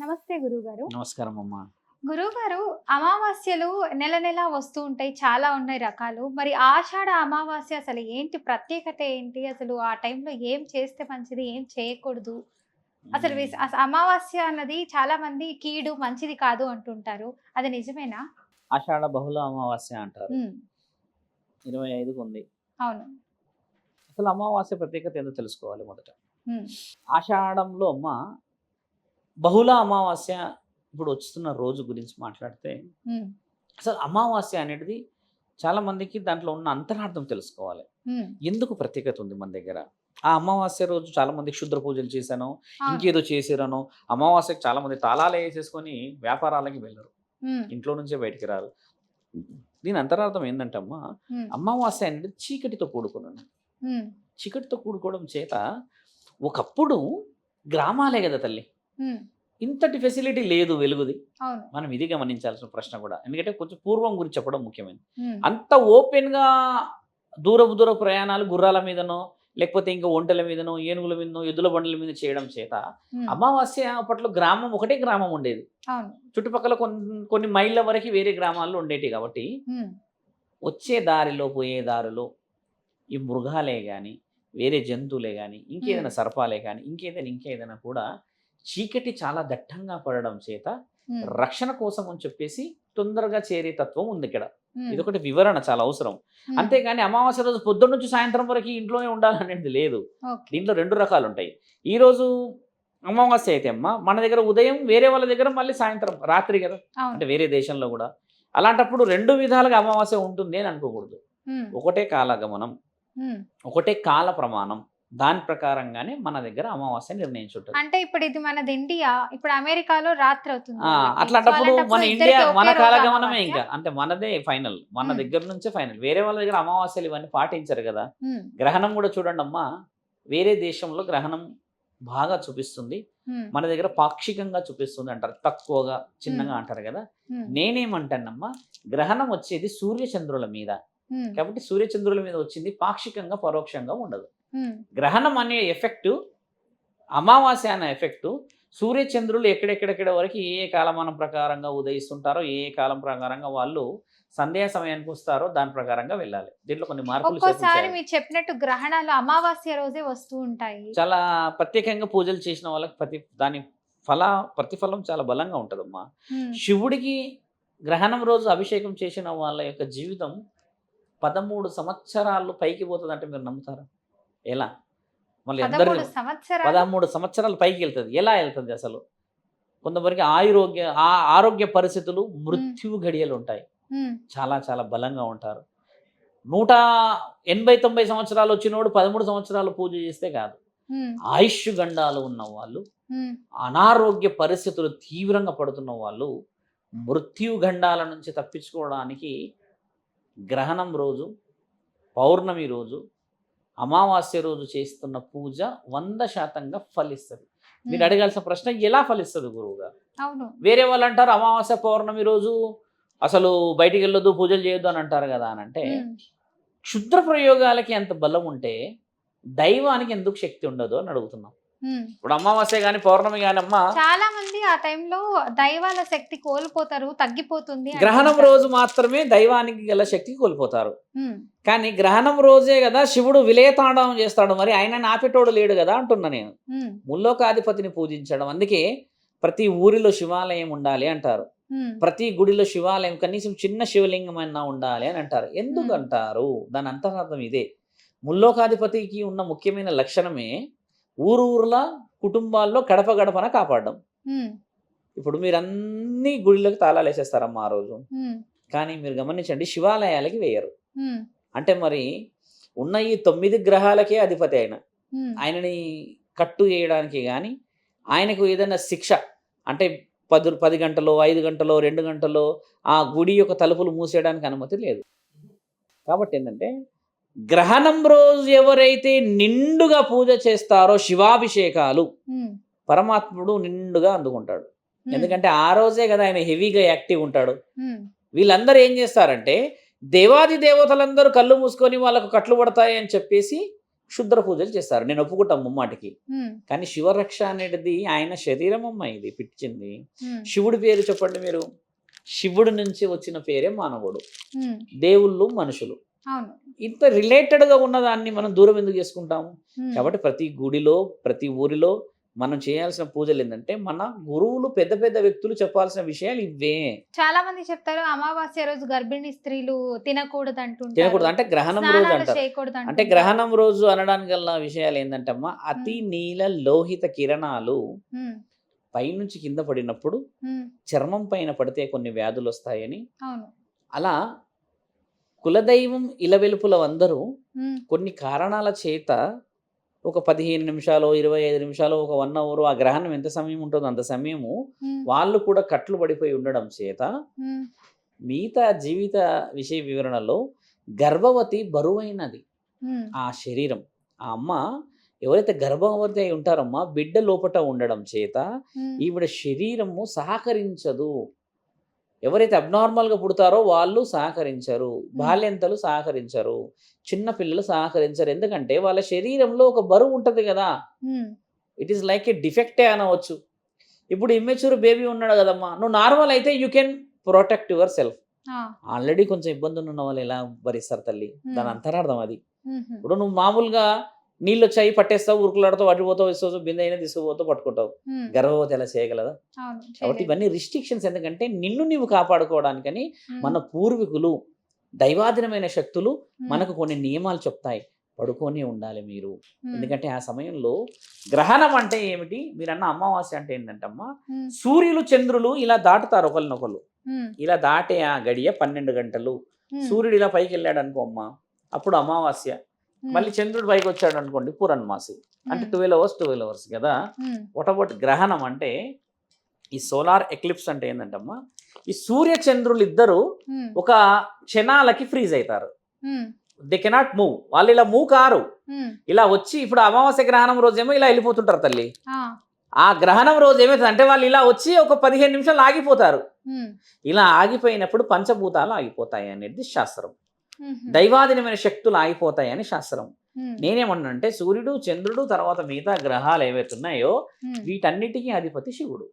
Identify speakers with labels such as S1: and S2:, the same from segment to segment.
S1: నమస్తే గురుగారు
S2: నమస్కారం అమ్మా
S1: గురుగారు అమావాస్యలు నెల నెల వస్తూ ఉంటాయి చాలా ఉన్నాయి రకాలు. మరి ఆషాఢ అమావాస్య అసలు ఏంటి? ప్రత్యేకత ఏంటి? అసలు ఆ టైంలో ఏం చేస్తే మంచిది? ఏం చేయకూడదు? అసలు విస్- అస- అమావాస్య అన్నది చాలా మంది కీడు మంచిది కాదు అంటుంటారు. అది నిజమేనా?
S2: ఆషాఢ బహుళ అమావాస్య అంటారు. ఇరవై ఐదుకు ఉంది.
S1: అవును.
S2: అసలు అమావాస్య ప్రత్యేకత ఏందో తెలుసుకోవాలి మొదట. ఆషాఢంలో అమ్మ బహుళ అమావాస్య ఇప్పుడు వస్తున్న రోజు గురించి మాట్లాడితే అసలు అమావాస్య అనేది చాలా మందికి దాంట్లో ఉన్న అంతరార్థం తెలుసుకోవాలి. ఎందుకు ప్రత్యేకత ఉంది మన దగ్గర? ఆ అమావాస్య రోజు చాలా మంది క్షుద్ర పూజలు చేశాను. ఇంకేదో చేసిరను అమావాస్యకి చాలా మంది తాళాలు వేసేసుకొని వ్యాపారాలకి వెళ్ళరు. ఇంట్లో నుంచే బయటికి రారు. దీని అంతరార్థం ఏంటంటే అమ్మా
S1: ఉమ్,
S2: అమావాస్య అనేది చీకటితో కూడుకున్నాను చీకటితో కూడుకోవడం చేత ఒకప్పుడు గ్రామాలే కదా తల్లి. ఇంతటి ఫెసిలిటీ లేదు వెలుగుది. మనం ఇది గమనించాల్సిన ప్రశ్న కూడా. ఎందుకంటే కొంచెం పూర్వం గురించి చెప్పడం ముఖ్యమైనది. అంత ఓపెన్గా దూరపు దూర ప్రయాణాలు గుర్రాల మీదనో లేకపోతే ఇంకా ఒంటెల మీదనో ఏనుగుల మీదనో ఎద్దుల బండ్ల మీద చేయడం చేత అమావాస్య అప్పట్లో గ్రామం ఒకటే గ్రామం ఉండేది. చుట్టుపక్కల కొన్ని కొన్ని మైళ్ళ వరకు వేరే గ్రామాల్లో ఉండేవి కాబట్టి వచ్చే దారిలో పోయే దారిలో ఈ మృగాలే కానీ వేరే జంతువులే కానీ ఇంకేదైనా సర్పాలే కానీ ఇంకేదైనా ఇంకేదైనా కూడా చీకటి చాలా దట్టంగా పడడం చేత రక్షణ కోసం అని చెప్పేసి తొందరగా చేరే తత్వం ఉంది ఇక్కడ.
S1: ఉమ్,
S2: ఇదొకటి వివరణ చాలా అవసరం. అంతేగాని అమావాస్య రోజు పొద్దున్న నుంచి సాయంత్రం వరకు ఇంట్లోనే ఉండాలనేది లేదు. దీంట్లో రెండు రకాలు ఉంటాయి. ఈ రోజు అమావాస్య అయితే అమ్మ మన దగ్గర ఉదయం వేరే వాళ్ళ దగ్గర మళ్ళీ సాయంత్రం రాత్రి కదా? అంటే వేరే దేశంలో కూడా. అలాంటప్పుడు రెండు విధాలుగా అమావాస్య ఉంటుంది అని అనుకోకూడదు. ఒకటే కాలగమనం. ఒకటే కాల ప్రమాణం దాని ప్రకారంగానే మన దగ్గర అమావాస్య నిర్ణయించుంటుంది.
S1: అంటే ఇప్పుడు ఇది మనది ఇండియా ఇప్పుడు అమెరికాలో రాత్రి అవుతుంది.
S2: అట్లాంటప్పుడు మన ఇండియా మన కాలగమనమే? ఇంకా. అంటే మనదే ఫైనల్ మన. దగ్గర నుంచే ఫైనల్. వేరే వాళ్ళ దగ్గర అమావాస్యలు ఇవన్నీ పాటించరు కదా. గ్రహణం కూడా చూడండి అమ్మా వేరే దేశంలో గ్రహణం బాగా చూపిస్తుంది. మన దగ్గర పాక్షికంగా చూపిస్తుంది అంటారు తక్కువగా చిన్నగా. అంటారు కదా. నేనేమంటానమ్మా గ్రహణం వచ్చేది సూర్యచంద్రుల మీద. కాబట్టి సూర్యచంద్రుల మీద వచ్చింది పాక్షికంగా పరోక్షంగా ఉండదు. గ్రహణం అనే ఎఫెక్ట్ అమావాస్య అనే ఎఫెక్ట్ సూర్యచంద్రులు ఎక్కడెక్కడెక్కడ వరకు ఏ కాలమానం ప్రకారంగా ఉదయిస్తుంటారో ఏ కాలం ప్రకారంగా వాళ్ళు సంధ్యా సమయానికి వస్తారో దాని ప్రకారంగా వెళ్ళాలి. దీంట్లో కొన్ని మార్పులు
S1: ఒక్కోసారి. మీరు చెప్పినట్టు గ్రహణాలు అమావాస్య రోజే వస్తూ ఉంటాయి.
S2: చాలా ప్రత్యేకంగా పూజలు చేసిన వాళ్ళకి ప్రతి దాని ఫల ప్రతిఫలం చాలా బలంగా ఉంటుందమ్మా.
S1: ఉమ్,
S2: శివుడికి గ్రహణం రోజు అభిషేకం చేసిన వాళ్ళ యొక్క జీవితం పదమూడు సంవత్సరాలు పైకి పోతుందంటే మీరు నమ్ముతారా? ఎలా? మళ్ళీ అందరూ
S1: పదమూడు సంవత్సరాలు
S2: పైకి వెళ్తుంది. ఎలా వెళ్తుంది అసలు? కొంతమందికి ఆయురోగ్య ఆ- ఆరోగ్య పరిస్థితులు మృత్యువు గడియలు ఉంటాయి. చాలా చాలా బలంగా ఉంటారు. నూట ఎనభై తొంభై సంవత్సరాలు వచ్చినోడు పదమూడు సంవత్సరాలు పూజ చేస్తే కాదు. ఆయుష్ గండాలు ఉన్న వాళ్ళు అనారోగ్య పరిస్థితులు తీవ్రంగా పడుతున్న వాళ్ళు మృత్యు గండాల నుంచి తప్పించుకోవడానికి గ్రహణం రోజు పౌర్ణమి రోజు అమావాస్య రోజు చేస్తున్న పూజ వంద శాతంగా ఫలిస్తుంది. మీరు అడగాల్సిన ప్రశ్న ఎలా ఫలిస్తుంది గురువు గారు
S1: అవును.
S2: వేరే వాళ్ళు అంటారు అమావాస్య పౌర్ణమి రోజు అసలు బయటికి వెళ్ళొద్దు పూజలు చేయొద్దు అని అంటారు కదా అని అంటే క్షుద్ర ప్రయోగాలకి ఎంత బలం ఉంటే దైవానికి ఎందుకు శక్తి ఉండదు అని అడుగుతున్నాం. ఇప్పుడు అమావాస్య కానీ పౌర్ణమి కానీ అమ్మ.
S1: చాలా మంది ఆ టైంలో దైవాల శక్తి కోల్పోతారు తగ్గిపోతుంది
S2: గ్రహణం. రోజు మాత్రమే దైవానికి గల శక్తి కోల్పోతారు. కానీ గ్రహణం రోజే కదా శివుడు విలేతాండవం చేస్తాడు. మరి ఆయన ఆపేటోడు లేడు కదా అంటున్నా నేను. ముల్లోకాధిపతిని పూజించడం. అందుకే ప్రతి ఊరిలో శివాలయం ఉండాలి అంటారు. ప్రతి గుడిలో శివాలయం కనీసం చిన్న శివలింగం అయినా ఉండాలి అని అంటారు. ఎందుకు. అంటారు దాని అంతరార్థం ఇదే. ముల్లోకాధిపతికి ఉన్న ముఖ్యమైన లక్షణమే ఊరు ఊర్ల కుటుంబాల్లో గడప గడపన కాపాడడం. ఇప్పుడు మీరు అన్ని గుడిలకు తాళాలు వేసేస్తారమ్మా ఆ రోజు. కానీ మీరు గమనించండి శివాలయాలకి వేయరు. అంటే మరి ఉన్న ఈ తొమ్మిది గ్రహాలకే అధిపతి ఆయన. ఆయనని కట్టు చేయడానికి కానీ ఆయనకు ఏదైనా శిక్ష అంటే పది పది గంటలో ఐదు గంటలో రెండు గంటలో ఆ గుడి యొక్క తలుపులు మూసేయడానికి అనుమతి లేదు. కాబట్టి ఏంటంటే గ్రహణం రోజు ఎవరైతే నిండుగా పూజ చేస్తారో శివాభిషేకాలు పరమాత్ముడు నిండుగా అందుకుంటాడు. ఎందుకంటే ఆ రోజే కదా ఆయన హెవీగా యాక్టివ్ ఉంటాడు. వీళ్ళందరూ ఏం చేస్తారంటే దేవాది దేవతలందరూ కళ్ళు మూసుకొని వాళ్ళకు కట్లు పడతాయి అని చెప్పేసి క్షుద్ర పూజలు చేస్తారు. నేను ఒప్పుకుంటాం ముమ్మాటికి. కానీ శివరక్ష అనేది ఆయన శరీరం అమ్మ ఇది పిచ్చింది శివుడి పేరు చెప్పండి మీరు. శివుడి నుంచి వచ్చిన పేరే మానవుడు. దేవుళ్ళు మనుషులు. ఇంత రిలేటెడ్గా ఉన్నదాన్ని మనం దూరం ఎందుకు చేసుకుంటాము? కాబట్టి ప్రతి గుడిలో ప్రతి ఊరిలో మనం చేయాల్సిన పూజలు ఏంటంటే మన గురువులు పెద్ద పెద్ద వ్యక్తులు చెప్పాల్సిన విషయాలు ఇవే
S1: చాలా మంది చెప్తారు అమావాస్య రోజు గర్భిణీ స్త్రీలు తినకూడదు అంటుంటారు
S2: తినకూడదు. అంటే గ్రహణం రోజు అంటారు. అంటే. గ్రహణం రోజు అనడానికి గల విషయాలు ఏంటంటే అమ్మా అతి నీల లోహిత కిరణాలు పైనుంచి కింద పడినప్పుడు చర్మం పైన పడితే కొన్ని వ్యాధులు వస్తాయని
S1: అవును.
S2: అలా కులదైవం ఇలవెలుపుల అందరూ కొన్ని కారణాల చేత ఒక పదిహేను నిమిషాలు ఇరవై ఐదు నిమిషాలు ఒక వన్ అవర్ ఆ గ్రహణం ఎంత సమయం ఉంటుందో అంత సమయము వాళ్ళు కూడా కట్లు పడిపోయి ఉండడం చేత మిగతా జీవిత విషయ వివరణలో గర్భవతి బరువైనది. ఆ శరీరం ఆ అమ్మ ఎవరైతే గర్భవతి అయి ఉంటారమ్మా బిడ్డ లోపట ఉండడం చేత ఈవిడ శరీరము సహకరించదు. ఎవరైతే అబ్నార్మల్గా పుడతారో వాళ్ళు సహకరించరు బాల్యంతలు సహకరించరు చిన్న పిల్లలు సహకరించరు. ఎందుకంటే వాళ్ళ శరీరంలో ఒక బరువు ఉంటుంది కదా. ఇట్ ఈస్ లైక్ ఏ డిఫెక్టే అనవచ్చు. ఇప్పుడు ఇమ్మెచ్యూర్ బేబీ ఉన్నాడు కదమ్మా నువ్వు నార్మల్ అయితే you can protect yourself already కొంచెం ఇబ్బందులు ఉన్న వాళ్ళు ఎలా భరిస్తారు తల్లి? దాని. అంతరార్థం అది. ఇప్పుడు నువ్వు మామూలుగా నీళ్ళు వచ్చాయి పట్టేస్తావు ఉరుకులాడుతావు అడిపోతావు ఇస్తావు బిందె అయినా తీసుకుపోతావు పట్టుకుంటావు. గర్భవతి ఎలా చేయగలదా? కాబట్టి. ఇవన్నీ రిస్ట్రిక్షన్స్ ఎందుకంటే నిన్ను నీవు కాపాడుకోవడానికని మన పూర్వీకులు దైవాధీనమైన శక్తులు మనకు కొన్ని నియమాలు చెప్తాయి. పడుకొని ఉండాలి మీరు. ఎందుకంటే ఆ సమయంలో గ్రహణం అంటే ఏమిటి? మీరు అన్న అమావాస్య అంటే ఏంటంటమ్మా? సూర్యులు చంద్రులు ఇలా దాటుతారు ఒకరినొకరు ఇలా దాటే ఆ గడియ పన్నెండు గంటలు. సూర్యుడు ఇలా పైకి వెళ్ళాడు అనుకో అమ్మ అప్పుడు అమావాస్య. మళ్ళీ చంద్రుడు పైకి వచ్చాడు అనుకోండి పూరన్మాసి. అంటే ట్వెల్వ్ అవర్స్ ట్వెల్వ్ అవర్స్ కదా. వాట్ అబౌట్ గ్రహణం అంటే ఈ సోలార్ ఎక్లిప్స్ అంటే ఏంటంటమ్మా ఈ సూర్య చంద్రులు ఇద్దరు
S1: ఉమ్,
S2: ఒక క్షణాలకి ఫ్రీజ్ అవుతారు దే కెనాట్ మూవ్ వాళ్ళు ఇలా మూవ్ కారు. ఇలా వచ్చి ఇప్పుడు అమావాస్య గ్రహణం రోజేమో ఇలా వెళ్ళిపోతుంటారు తల్లి.
S1: ఆ,
S2: గ్రహణం రోజు ఏమవుతుంది అంటే వాళ్ళు ఇలా వచ్చి ఒక పదిహేను నిమిషాలు ఆగిపోతారు. ఇలా ఆగిపోయినప్పుడు పంచభూతాలు ఆగిపోతాయి అనేది శాస్త్రం. దైవాధీనమైన శక్తులు ఆగిపోతాయి అని శాస్త్రం.
S1: ఉమ్,
S2: నేనేమన్నానంటే సూర్యుడు చంద్రుడు తర్వాత మిగతా గ్రహాలు ఏవైతే ఉన్నాయో
S1: ఉమ్,
S2: వీటన్నిటికీ అధిపతి శివుడు.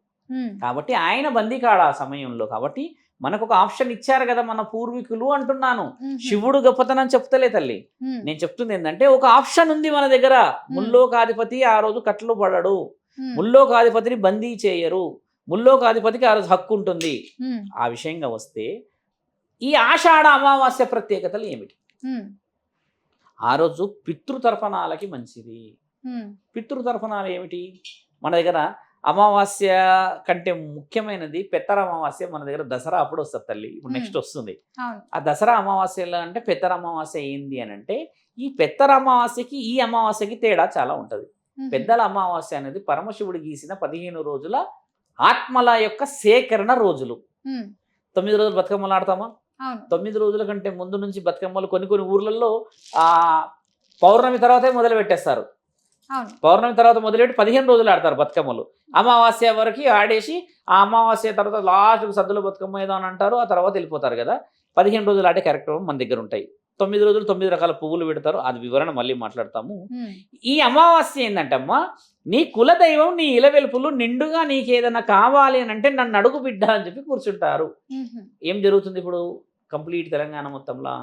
S2: కాబట్టి ఆయన బందీకాడు ఆ సమయంలో. కాబట్టి మనకు ఒక ఆప్షన్ ఇచ్చారు కదా మన పూర్వీకులు అంటున్నాను. శివుడు గొప్పతనం చెప్తలే తల్లి. నేను చెప్తుంది ఏంటంటే ఒక ఆప్షన్ ఉంది మన దగ్గర. ముల్లోకాధిపతి ఆ రోజు కట్లు పడడు. ముల్లోకాధిపతిని బందీ చేయరు. ముల్లోకాధిపతికి ఆ రోజు హక్కు ఉంటుంది. ఆ విషయంగా వస్తే ఈ ఆషాఢ అమావాస్య ప్రత్యేకతలు ఏమిటి? ఆ రోజు పితృతర్పణాలకి మంచిది. పితృతర్పణాలు ఏమిటి? మన దగ్గర అమావాస్య కంటే ముఖ్యమైనది పెత్తర అమావాస్య మన దగ్గర దసరా అప్పుడు వస్తుంది తల్లి. ఇప్పుడు. నెక్స్ట్ వస్తుంది. ఆ దసరా అమావాస్యలో అంటే పెత్తర అమావాస్య ఏంది అని అంటే ఈ పెత్తర అమావాస్యకి ఈ అమావాస్యకి తేడా చాలా ఉంటుంది. పెద్దల అమావాస్య అనేది పరమశివుడు గీసిన పదిహేను రోజుల ఆత్మల యొక్క సేకరణ రోజులు. తొమ్మిది రోజులు బతుకమ్మలు ఆడతామా?
S1: అవును
S2: తొమ్మిది రోజుల కంటే ముందు నుంచి బతుకమ్మలు కొన్ని కొన్ని ఊర్లలో ఆ పౌర్ణమి తర్వాతే మొదలు పెట్టేస్తారు. పౌర్ణమి తర్వాత మొదలెట్టి పదిహేను రోజులు ఆడతారు బతుకమ్మలు. అమావాస్య వరకు ఆడేసి ఆ అమావాస్య తర్వాత లాస్ట్కి సద్దుల బతుకమ్మ ఏదో అని అంటారు ఆ తర్వాత వెళ్ళిపోతారు కదా. పదిహేను రోజులు ఆడే కార్యక్రమం మన దగ్గర ఉంటాయి. తొమ్మిది రోజులు తొమ్మిది రకాల పువ్వులు పెడతారు. అది వివరణ మళ్ళీ మాట్లాడతాము. ఈ అమావాస్య ఏంటంటమ్మా నీ కులదైవం నీ ఇలవెలుపులు నిండుగా నీకు ఏదైనా కావాలి అని అంటే నన్ను అడుగు బిడ్డ అని చెప్పి కూర్చుంటారు. ఏం జరుగుతుంది ఇప్పుడు? కంప్లీట్ తెలంగాణ మొత్తంలో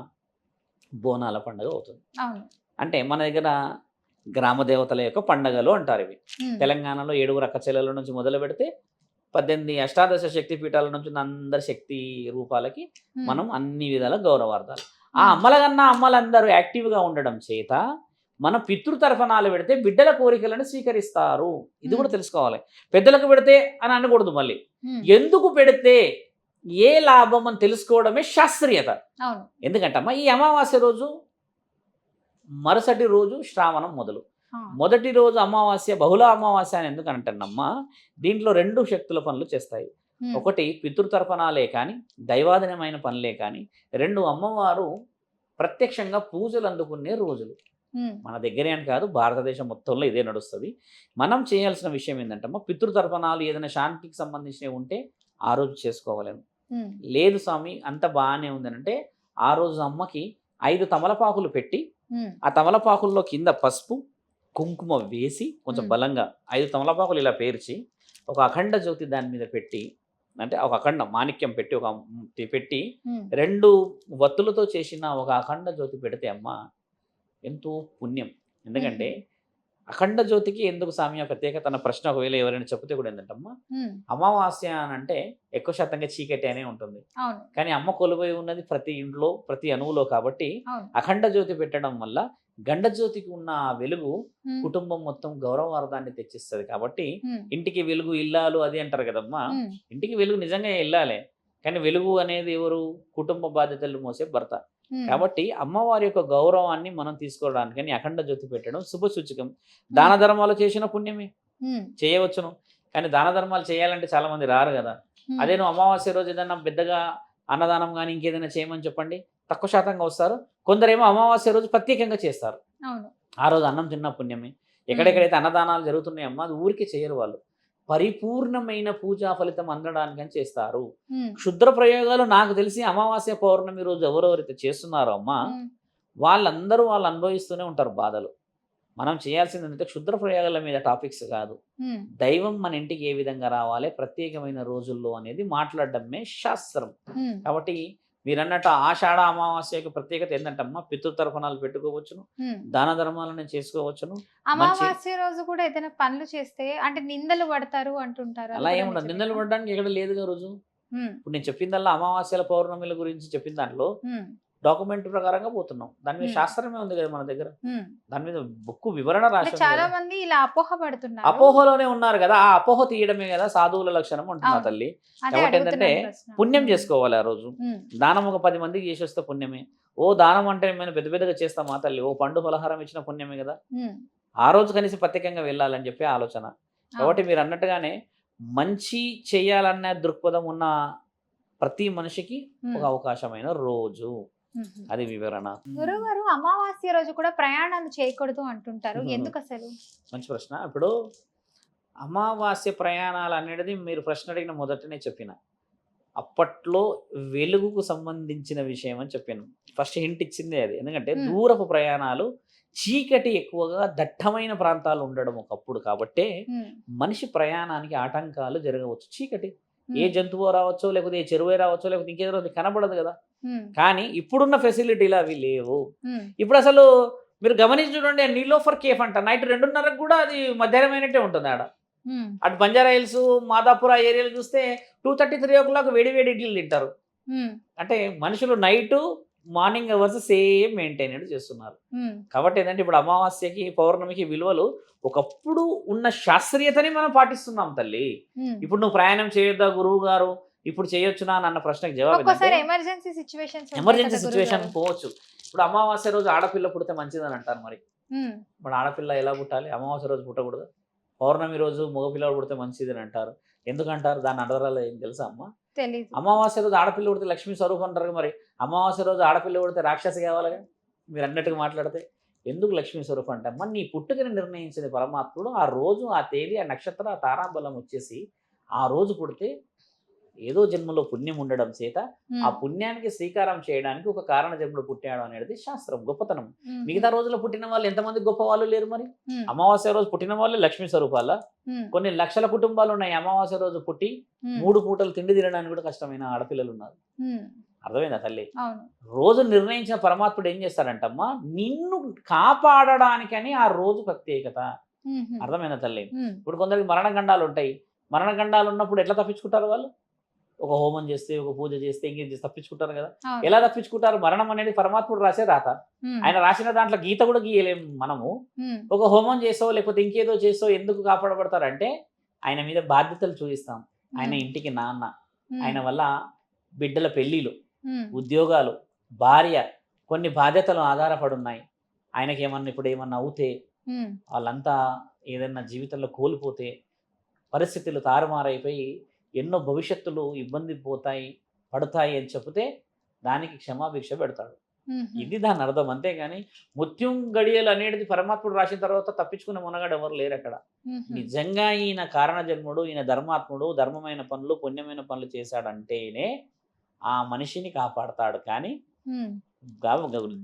S2: బోనాల పండుగ అవుతుంది. అంటే మన దగ్గర గ్రామ దేవతల యొక్క పండగలు అంటారు ఇవి. తెలంగాణలో ఏడుగురు అక్కచెల్లెల నుంచి మొదలు పెడితే పద్దెనిమిది అష్టాదశ శక్తి పీఠాల నుంచి అందరి శక్తి రూపాలకి మనం అన్ని విధాల గౌరవార్థాలు. ఆ అమ్మల కన్నా అమ్మలందరూ యాక్టివ్గా ఉండడం చేత మన పితృతర్పణాలు పెడితే బిడ్డల కోరికలను స్వీకరిస్తారు. ఇది కూడా. తెలుసుకోవాలి. పెద్దలకు పెడితే అని అనకూడదు మళ్ళీ. ఎందుకు పెడితే ఏ లాభం అని తెలుసుకోవడమే శాస్త్రీయత.
S1: అవును.
S2: ఎందుకంటే అమ్మ ఈ అమావాస్య రోజు మరుసటి రోజు శ్రావణం మొదలు. మొదటి రోజు అమావాస్య బహుళ అమావాస్య అని ఎందుకు అంటానమ్మా దీంట్లో రెండు శక్తుల పనులు చేస్తాయి. ఒకటి పితృతర్పణాలే కానీ దైవాధీనమైన పనులే కానీ రెండు అమ్మవారు ప్రత్యక్షంగా పూజలు అందుకునే రోజులు. మన దగ్గరే అని కాదు భారతదేశం మొత్తంలో ఇదే నడుస్తుంది. మనం చేయాల్సిన విషయం ఏంటంటే పితృతర్పణాలు ఏదైనా శాంతికి సంబంధించినవి ఉంటే ఆ రోజు చేసుకోవాలని లేదు స్వామి అంత బాగానే ఉందని అంటే ఆ రోజు అమ్మకి ఐదు తమలపాకులు పెట్టి ఆ తమలపాకుల్లో కింద పసుపు కుంకుమ వేసి కొంచెం. బలంగా ఐదు తమలపాకులు ఇలా పేర్చి ఒక అఖండ జ్యోతి దాని మీద పెట్టి అంటే ఒక అఖండ మాణిక్యం పెట్టి ఒక పెట్టి రెండు వత్తులతో చేసిన ఒక అఖండ జ్యోతి పెడితే అమ్మ ఎంతో పుణ్యం. ఎందుకంటే అఖండ జ్యోతికి ఎందుకు సామ్య ప్రత్యేకత అన్న ప్రశ్న ఒకవేళ ఎవరైనా చెప్తే కూడా ఏంటంటమ్మా? అమావాస్య అని అంటే ఎక్కువ శాతంగా చీకటి అనే ఉంటుంది. కానీ అమ్మ కొలువై ఉన్నది ప్రతి ఇంట్లో ప్రతి అణువులో కాబట్టి అఖండ జ్యోతి పెట్టడం వల్ల గండ జ్యోతికి ఉన్న ఆ వెలుగు కుటుంబం మొత్తం గౌరవార్థాన్ని తెచ్చిస్తుంది కాబట్టి ఇంటికి వెలుగు ఇల్లాలు అది అంటారు కదమ్మా. ఇంటికి వెలుగు నిజంగా ఇల్లాలే. కానీ వెలుగు అనేది ఎవరు? కుటుంబ బాధ్యతలు మోసే భర్త. కాబట్టి అమ్మవారి యొక్క గౌరవాన్ని మనం తీసుకోవడానికి అఖండ జ్యోతి పెట్టడం శుభ సూచకం. దాన ధర్మాలు చేసిన పుణ్యమే. చేయవచ్చును. కానీ దాన ధర్మాలు చేయాలంటే చాలా మంది రారు కదా. అదే నువ్వు అమావాస్య రోజు ఏదైనా పెద్దగా అన్నదానం కానీ ఇంకేదైనా చేయమని చెప్పండి. తక్కువ శాతంగా వస్తారు. కొందరేమో అమావాస్య రోజు ప్రత్యేకంగా చేస్తారు. ఆ రోజు అన్నం తిన్న పుణ్యమే. ఎక్కడెక్కడైతే అన్నదానాలు జరుగుతున్నాయమ్మా అది ఊరికే చేయరు వాళ్ళు. పరిపూర్ణమైన పూజా ఫలితం అందడానికని చేస్తారు. క్షుద్ర ప్రయోగాలు నాకు తెలిసి అమావాస్య పౌర్ణమి రోజు ఎవరెవరైతే చేస్తున్నారో అమ్మా వాళ్ళందరూ వాళ్ళు అనుభవిస్తూనే ఉంటారు బాధలు. మనం చేయాల్సింది ఏంటంటే క్షుద్ర ప్రయోగాల మీద టాపిక్స్ కాదు. దైవం మన ఇంటికి ఏ విధంగా రావాలి ప్రత్యేకమైన రోజుల్లో అనేది మాట్లాడడమే శాస్త్రం. కాబట్టి మీరు అన్నట్టు ఆషాఢ అమావాస్యకి ప్రత్యేకత ఏంటంటమ్మా పితృతర్పణాలు పెట్టుకోవచ్చును. దాన ధర్మాలను చేసుకోవచ్చును
S1: అమావాస్య రోజు కూడా ఏదైనా పనులు చేస్తే అంటే నిందలు పడతారు అంటుంటారు
S2: అలా ఏముండదు? నిందలు పడడానికి ఎక్కడ లేదుగా రోజు. ఇప్పుడు నేను చెప్పిందల్లా అమావాస్యల పౌర్ణమిల గురించి చెప్పిన దాంట్లో డాక్యుమెంట్ ప్రకారంగా పోతున్నాం. దాని మీద. శాస్త్రమే ఉంది కదా మన దగ్గర. దాని మీద బుక్ వివరణ రాసి
S1: చాలా. మంది ఇలా అపోహ పడుతున్నారు.
S2: అపోహలోనే ఉన్నారు కదా. ఆ అపోహ తీయడమే కదా సాధువుల లక్షణం
S1: అవును.
S2: తల్లి. కాబట్టి ఏంటంటే. పుణ్యం చేసుకోవాలి ఆ రోజు. దానం ఒక పది మందికి చేసి వస్తే పుణ్యమే. ఓ దానం అంటే మేము పెద్ద పెద్దగా చేస్తాం మా తల్లి? ఓ పండు పలహారం ఇచ్చిన పుణ్యమే కదా. ఆ రోజు కనీసం ప్రత్యేకంగా వెళ్ళాలని చెప్పి ఆలోచన. కాబట్టి మీరు అన్నట్టుగానే మంచి చేయాలన్న దృక్పథం ఉన్న ప్రతి మనిషికి ఒక అవకాశమైన రోజు. అది వివరణ.
S1: గురువు గారు అమావాస్య రోజు కూడా ప్రయాణాలు చేయకూడదు అంటుంటారు. ఎందుకు అసలు?
S2: మంచి ప్రశ్న. ఇప్పుడు అమావాస్య ప్రయాణాలు అనేది మీరు ప్రశ్న అడిగిన మొదటనే చెప్పిన. అప్పట్లో వెలుగుకు సంబంధించిన విషయం అని చెప్పాను. ఫస్ట్ హింట్ ఇచ్చిందే అది. ఎందుకంటే. దూరపు ప్రయాణాలు చీకటి ఎక్కువగా దట్టమైన ప్రాంతాలు ఉండడం ఒకప్పుడు. కాబట్టే మనిషి ప్రయాణానికి ఆటంకాలు జరగవచ్చు. చీకటి. ఏ జంతువు రావచ్చో లేకపోతే ఏ చెరువే రావచ్చో లేకపోతే ఇంకేదో కనబడదు కదా. కానీ ఇప్పుడున్న ఫెసిలిటీలు అవి లేవు. ఇప్పుడు అసలు మీరు గమనించి చూడండి నీలోఫర్ కేఫ్ అంట నైట్ రెండున్నరకు కూడా అది మధ్యాహ్నం అయినట్టే ఉంటుంది ఆడ. అటు బంజారా హిల్స్ మాదాపుర ఏరియాలు చూస్తే two thirty three o'clock వేడి వేడి ఇడ్లీలు తింటారు. అంటే మనుషులు night morning hours same maintain చేస్తున్నారు. కాబట్టి ఏంటంటే ఇప్పుడు అమావాస్యకి పౌర్ణమికి విలువలు ఒకప్పుడు ఉన్న శాస్త్రీయతని మనం పాటిస్తున్నాం తల్లి. ఇప్పుడు నువ్వు ప్రయాణం చేయొద్దా గురువు గారు ఇప్పుడు చేయొచ్చునా అన్న ప్రశ్నకి జవాబు
S1: ఎమర్జెన్సీ
S2: సిచ్యువేషన్ పోవచ్చు. ఇప్పుడు అమావాస్య రోజు ఆడపిల్ల పుడితే మంచిదని అంటారు మరి. ఇప్పుడు ఆడపిల్ల ఎలా పుట్టాలి? అమావాస్య రోజు పుట్టకూడదు? పౌర్ణమి రోజు మగపిల్లలు పుడితే మంచిది అని అంటారు. ఎందుకంటారు? దాని అడరాలు ఏం తెలుసా అమ్మ?
S1: తెలియదు
S2: అమావాస్య రోజు ఆడపిల్ల పుడితే లక్ష్మీ స్వరూపం అంటారు మరి. అమావాస్య రోజు ఆడపిల్ల పుడితే రాక్షసి కావాలిగా? మీరు అన్నట్టుగా మాట్లాడితే ఎందుకు లక్ష్మీ స్వరూపం అంటే అమ్మ నీ పుట్టుకని నిర్ణయించింది పరమాత్ముడు. ఆ రోజు ఆ తేదీ ఆ నక్షత్ర ఆ తారాబలం వచ్చేసి ఆ రోజు పుడితే ఏదో జన్మలో పుణ్యం ఉండడం చేత ఆ పుణ్యానికి శ్రీకారం చేయడానికి ఒక కారణ జన్ముడు పుట్టాడు అనేది శాస్త్రం గొప్పతనం. మిగతా రోజుల్లో పుట్టిన వాళ్ళు ఎంతమంది గొప్ప వాళ్ళు లేరు మరి? అమావాస్య రోజు పుట్టిన వాళ్ళు లక్ష్మీ స్వరూపాల? కొన్ని లక్షల కుటుంబాలు ఉన్నాయి. అమావాస్య రోజు పుట్టి మూడు పూటలు తిండి తినడానికి కూడా కష్టమైన ఆడపిల్లలు ఉన్నారు. అర్థమైందా తల్లి? రోజు నిర్ణయించిన పరమాత్ముడు ఏం చేస్తాడంటమ్మా? నిన్ను కాపాడడానికని ఆ రోజు ప్రత్యేకత. అర్థమైందా తల్లి? ఇప్పుడు కొందరికి మరణగండాలు ఉంటాయి. మరణగండాలు ఉన్నప్పుడు ఎట్లా తప్పించుకుంటారు వాళ్ళు? ఒక హోమం చేస్తే ఒక పూజ చేస్తే ఇంకేం చేస్తే తప్పించుకుంటారు కదా. ఎలా తప్పించుకుంటారు? మరణం అనేది పరమాత్ముడు రాసే రాత. ఆయన రాసిన దాంట్లో గీత కూడా గీయలేము మనము. ఒక హోమం చేసో లేకపోతే ఇంకేదో చేసో ఎందుకు కాపాడబడతారంటే ఆయన మీద బాధ్యతలు చూపిస్తాం. ఆయన ఇంటికి నాన్న. ఆయన వల్ల బిడ్డల
S1: ఉమ్,
S2: ఉద్యోగాలు భార్య కొన్ని బాధ్యతలు ఆధారపడి ఉన్నాయి ఆయనకి ఏమన్నా ఇప్పుడు ఏమన్నా అవుతే వాళ్ళంతా ఏదైనా జీవితంలో కోల్పోతే పరిస్థితులు తారుమారైపోయి ఎన్నో భవిష్యత్తులు ఇబ్బంది పోతాయి పడతాయి అని చెబితే దానికి క్షమాభిక్ష పెడతాడు. ఇది దాని అర్థం. అంతేగాని ముత్యం గడియలు అనేది పరమాత్ముడు రాసిన తర్వాత తప్పించుకునే మునగాడు ఎవరు లేరు అక్కడ. నిజంగా ఈయన కారణ జన్ముడు ఈయన ధర్మాత్ముడు ధర్మమైన పనులు పుణ్యమైన పనులు చేశాడంటేనే ఆ మనిషిని కాపాడతాడు. కానీ
S1: ఉమ్,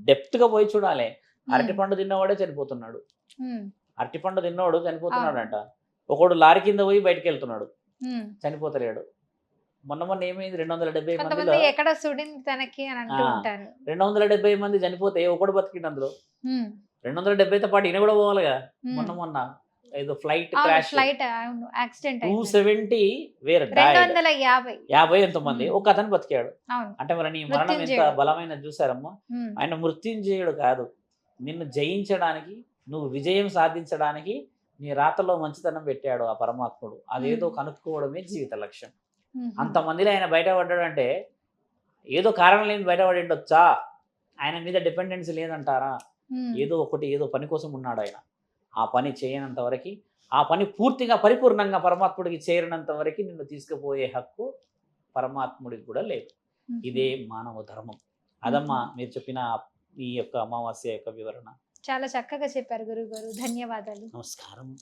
S2: డెప్త్గా పోయి చూడాలి. అరటిపండు తిన్నవాడే చనిపోతున్నాడు. అరటిపండు తిన్నవాడు చనిపోతున్నాడు అంట ఒకడు లారీ కింద పోయి బయటికి వెళ్తున్నాడు. చనిపోతలేడు. మొన్న మొన్న ఏమైంది? రెండు వందల డెబ్బై
S1: కొంతమంది ఎక్కడ సుడింది తనకి అని అంటూ
S2: ఆ.
S1: ఉంటారు.
S2: రెండు వందల డెబ్బై మంది చనిపోతే ఒకడు బతికిండు అందులో? రెండు వందల డెబ్బైతో పాటు ఈయన కూడా పోవాలిగా. మొన్న మొన్న ఏదో ఫ్లైట్ క్రాష్
S1: ఫ్లైట్ అవును యాక్సిడెంట్
S2: టూ సెవెంటీ వేరే
S1: రెండు వందల యాభై
S2: యాభై ఎంతో మంది. ఒక అతను బతికాడు. అంటే మరి నీ మరణం ఎంత. బలమైన చూసారమ్మా? ఆయన మృత్యుంజయుడు కాదు. నిన్ను జయించడానికి నువ్వు విజయం సాధించడానికి నీ రాతలో మంచితనం పెట్టాడు ఆ పరమాత్ముడు. అదేదో. కనుక్కోవడమే జీవిత లక్ష్యం. అంతమందిలో ఆయన బయటపడ్డాడంటే ఏదో కారణం లేని బయటపడి ఉండొచ్చా? ఆయన మీద డిపెండెన్సీ లేదంటారా? ఏదో ఒకటి ఏదో పని కోసం ఉన్నాడు ఆయన. ఆ పని చేయనంత వరకు ఆ పని పూర్తిగా పరిపూర్ణంగా పరమాత్ముడికి చేరినంత వరకు నిన్ను తీసుకుపోయే హక్కు పరమాత్ముడికి కూడా లేదు. ఇదే మానవ ధర్మం. అదమ్మా మీరు చెప్పిన ఈ యొక్క అమావాస్య యొక్క వివరణ.
S1: చాలా చక్కగా చెప్పారు గురువు గారు ధన్యవాదాలు.
S2: నమస్కారం.